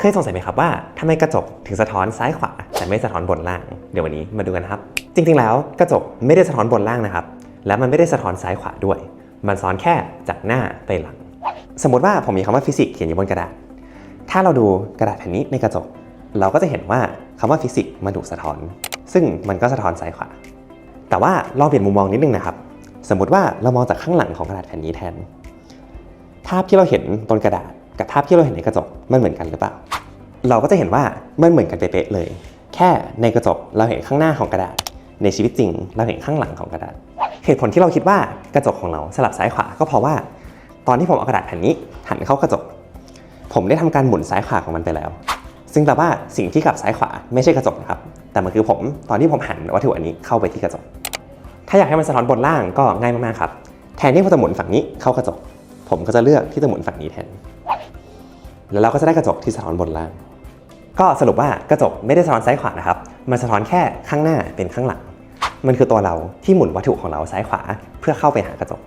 เคยสงสัยไหมครับว่าทำไมกระจกถึงสะท้อนซ้ายขวา แต่ไม่สะท้อนบนล่าง เดี๋ยววันนี้มาดูกันครับ จริงๆ แล้วกระจกไม่ได้สะท้อนบนล่างนะครับ และมันไม่ได้สะท้อนซ้ายขวาด้วย มันซ้อนแค่จากหน้าไปหลัง สมมติว่าผมมีคำว่าฟิสิกส์เขียนอยู่บนกระดาษ ถ้าเราดูกระดาษแผ่นนี้ในกระจก เราก็จะเห็นว่าคำว่าฟิสิกส์มันถูกสะท้อน ซึ่งมันก็สะท้อนซ้ายขวา แต่ว่าลองเปลี่ยนมุมมองนิดนึงนะครับ สมมติว่าเรามองจากข้างหลังของกระดาษแผ่นนี้แทน ภาพที่เราเห็นบนกระดาษ กับภาพที่เราเห็นในกระจกมันเหมือนกันหรือเปล่า เราก็จะเห็นว่ามันเหมือนกันเป๊ะเลย แค่ในกระจกเราเห็นข้างหน้าของกระดาษ ในชีวิตจริง เราเห็นข้างหลังของกระดาษ เหตุผลที่เราคิดว่ากระจกของเราสลับซ้ายขวาก็เพราะว่า ตอนที่ผมเอากระดาษแผ่นนี้หันเข้ากระจก ผมได้ทำการหมุนซ้ายขวาของมันไปแล้ว ซึ่งแปลว่าสิ่งที่กลับซ้ายขวาไม่ใช่กระจกนะครับ แต่มันคือผมตอนที่ผมหันวัตถุอันนี้เข้าไปที่กระจก ถ้าอยากให้มันสะท้อนบนล่างก็ง่ายมากๆครับ แทนที่ผมจะหมุนฝั่งนี้เข้ากระจก ผมก็จะเลือกที่จะหมุนฝั่งนี้แทน แล้วเราก็จะได้กระจกที่สะท้อนบนล่าง ก็สรุปว่ากระจกไม่ได้สะท้อนซ้ายขวานะครับ มันสะท้อนแค่ข้างหน้าเป็นข้างหลัง มันคือตัวเราที่หมุนวัตถุของเราซ้ายขวาเพื่อเข้าไปหากระจก